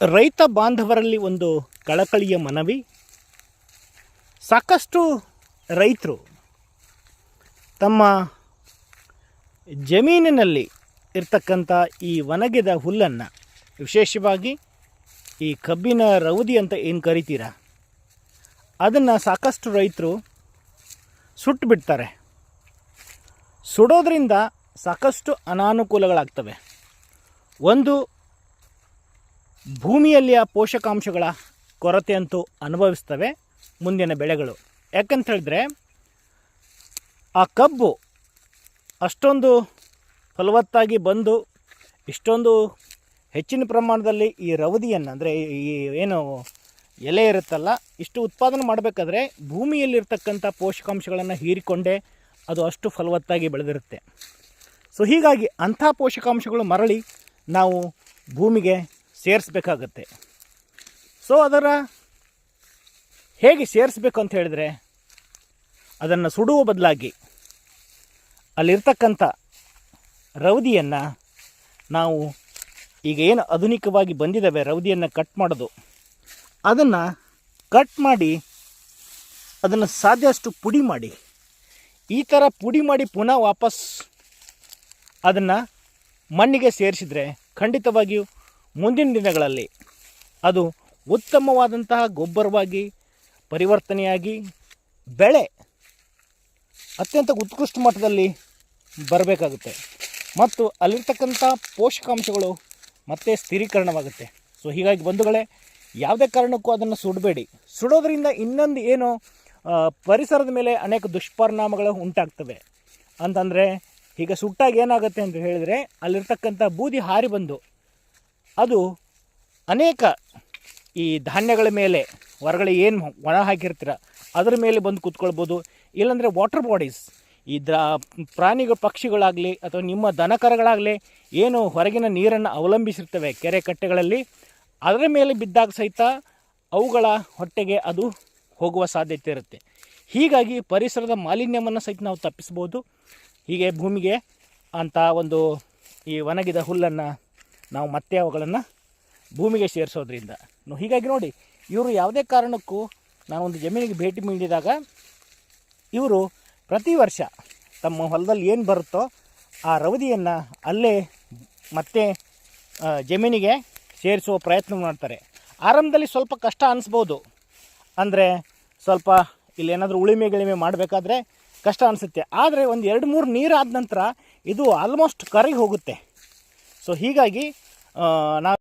ರೈತ ಬಾಂಧವರಲ್ಲಿ ಒಂದು ಕಳಕಳಿಯ ಮನವಿ. ಸಾಕಷ್ಟು ರೈತರು ತಮ್ಮ ಜಮೀನಿನಲ್ಲಿ ಇರ್ತಕ್ಕಂಥ ಈ ಒಣಗಿದ ಹುಲ್ಲನ್ನು, ವಿಶೇಷವಾಗಿ ಈ ಕಬ್ಬಿನ ರೌದಿ ಅಂತ ಏನು ಕರಿತೀರ, ಅದನ್ನು ಸಾಕಷ್ಟು ರೈತರು ಸುಟ್ಟು ಬಿಡ್ತಾರೆ. ಸುಡೋದ್ರಿಂದ ಸಾಕಷ್ಟು ಅನಾನುಕೂಲಗಳಾಗ್ತವೆ. ಒಂದು ಭೂಮಿಯಲ್ಲಿಯ ಪೋಷಕಾಂಶಗಳ ಕೊರತೆ ಅಂತೂ ಅನುಭವಿಸ್ತವೆ ಮುಂದಿನ ಬೆಳೆಗಳು. ಯಾಕಂತ ಹೇಳಿದ್ರೆ, ಆ ಕಬ್ಬು ಅಷ್ಟೊಂದು ಫಲವತ್ತಾಗಿ ಬಂದು, ಇಷ್ಟೊಂದು ಹೆಚ್ಚಿನ ಪ್ರಮಾಣದಲ್ಲಿ ಈ ರವದಿಯನ್ನು, ಅಂದರೆ ಈ ಏನು ಎಲೆ ಇರುತ್ತಲ್ಲ, ಇಷ್ಟು ಉತ್ಪಾದನೆ ಮಾಡಬೇಕಾದ್ರೆ ಭೂಮಿಯಲ್ಲಿರ್ತಕ್ಕಂಥ ಪೋಷಕಾಂಶಗಳನ್ನು ಹೀರಿಕೊಂಡೇ ಅದು ಅಷ್ಟು ಫಲವತ್ತಾಗಿ ಬೆಳೆದಿರುತ್ತೆ. ಸೊ ಹೀಗಾಗಿ ಅಂಥ ಪೋಷಕಾಂಶಗಳು ಮರಳಿ ನಾವು ಭೂಮಿಗೆ ಸೇರಿಸ್ಬೇಕಾಗತ್ತೆ. ಸೊ ಅದರ ಹೇಗೆ ಸೇರಿಸ್ಬೇಕು ಅಂತ ಹೇಳಿದ್ರೆ, ಅದನ್ನು ಸುಡುವ ಬದಲಾಗಿ ಅಲ್ಲಿರ್ತಕ್ಕಂಥ ರೌದಿಯನ್ನು ನಾವು ಈಗ ಏನು ಆಧುನಿಕವಾಗಿ ಬಂದಿದ್ದಾವೆ ರೌದಿಯನ್ನು ಕಟ್ ಮಾಡೋದು, ಅದನ್ನು ಕಟ್ ಮಾಡಿ, ಅದನ್ನು ಸಾಧ್ಯಷ್ಟು ಪುಡಿ ಮಾಡಿ, ಈ ಥರ ಪುಡಿ ಮಾಡಿ ಪುನಃ ವಾಪಸ್ ಅದನ್ನು ಮಣ್ಣಿಗೆ ಸೇರಿಸಿದರೆ ಖಂಡಿತವಾಗಿಯೂ ಮುಂದಿನ ದಿನಗಳಲ್ಲಿ ಅದು ಉತ್ತಮವಾದಂತಹ ಗೊಬ್ಬರವಾಗಿ ಪರಿವರ್ತನೆಯಾಗಿ ಬೆಳೆ ಅತ್ಯಂತ ಉತ್ಕೃಷ್ಟ ಮಟ್ಟದಲ್ಲಿ ಬರಬೇಕಾಗುತ್ತೆ. ಮತ್ತು ಅಲ್ಲಿರ್ತಕ್ಕಂಥ ಪೋಷಕಾಂಶಗಳು ಮತ್ತೆ ಸ್ಥಿರೀಕರಣವಾಗುತ್ತೆ. ಸೊ ಹೀಗಾಗಿ ಬಂಧುಗಳೇ, ಯಾವುದೇ ಕಾರಣಕ್ಕೂ ಅದನ್ನು ಸುಡಬೇಡಿ. ಸುಡೋದ್ರಿಂದ ಇನ್ನೊಂದು ಏನು ಪರಿಸರದ ಮೇಲೆ ಅನೇಕ ದುಷ್ಪರಿಣಾಮಗಳು ಉಂಟಾಗ್ತವೆ. ಅಂತಂದರೆ, ಈಗ ಸುಟ್ಟಾಗ ಏನಾಗುತ್ತೆ ಅಂತ ಹೇಳಿದರೆ, ಅಲ್ಲಿರ್ತಕ್ಕಂಥ ಬೂದಿ ಹಾರಿ ಬಂದು ಅದು ಅನೇಕ ಈ ಧಾನ್ಯಗಳ ಮೇಲೆ ಹೊರಗಡೆ ಏನು ಒಣ ಹಾಕಿರ್ತೀರ, ಅದರ ಮೇಲೆ ಬಂದು ಕೂತ್ಕೊಳ್ಬೋದು. ಇಲ್ಲಾಂದರೆ ವಾಟರ್ ಬಾಡೀಸ್ ಈ ದ ಪ್ರಾಣಿಗಳು, ಪಕ್ಷಿಗಳಾಗಲಿ ಅಥವಾ ನಿಮ್ಮ ದನಕರಗಳಾಗಲಿ ಏನು ಹೊರಗಿನ ನೀರನ್ನು ಅವಲಂಬಿಸಿರ್ತವೆ ಕೆರೆ ಕಟ್ಟೆಗಳಲ್ಲಿ, ಅದರ ಮೇಲೆ ಬಿದ್ದಾಗ ಸಹಿತ ಅವುಗಳ ಹೊಟ್ಟೆಗೆ ಅದು ಹೋಗುವ ಸಾಧ್ಯತೆ ಇರುತ್ತೆ. ಹೀಗಾಗಿ ಪರಿಸರದ ಮಾಲಿನ್ಯವನ್ನು ಸಹಿತ ನಾವು ತಪ್ಪಿಸ್ಬೋದು. ಹೀಗೆ ಭೂಮಿಗೆ ಅಂತ ಒಂದು ಈ ಒಣಗಿದ ಹುಲ್ಲನ್ನು ನಾವು ಮತ್ತೆ ಅವುಗಳನ್ನು ಭೂಮಿಗೆ ಸೇರಿಸೋದ್ರಿಂದ. ಹೀಗಾಗಿ ನೋಡಿ, ಇವರು ಯಾವುದೇ ಕಾರಣಕ್ಕೂ ನಾನೊಂದು ಜಮೀನಿಗೆ ಭೇಟಿ ನೀಡಿದಾಗ ಇವರು ಪ್ರತಿ ವರ್ಷ ತಮ್ಮ ಹೊಲದಲ್ಲಿ ಏನು ಬರುತ್ತೋ ಆ ರವದಿಯನ್ನು ಅಲ್ಲೇ ಮತ್ತೆ ಜಮೀನಿಗೆ ಸೇರಿಸುವ ಪ್ರಯತ್ನ ಮಾಡ್ತಾರೆ. ಆರಂಭದಲ್ಲಿ ಸ್ವಲ್ಪ ಕಷ್ಟ ಅನಿಸ್ಬೋದು. ಅಂದರೆ ಸ್ವಲ್ಪ ಇಲ್ಲೇನಾದರೂ ಉಳಿಮೆ ಗಿಳಿಮೆ ಮಾಡಬೇಕಾದ್ರೆ ಕಷ್ಟ ಅನಿಸುತ್ತೆ. ಆದರೆ ಒಂದು ಎರಡು ಮೂರು ನೀರು ಆದ ನಂತರ ಇದು ಆಲ್ಮೋಸ್ಟ್ ಕರಗಿ ಹೋಗುತ್ತೆ. ಸೊ ಹೀಗಾಗಿ ನಾವು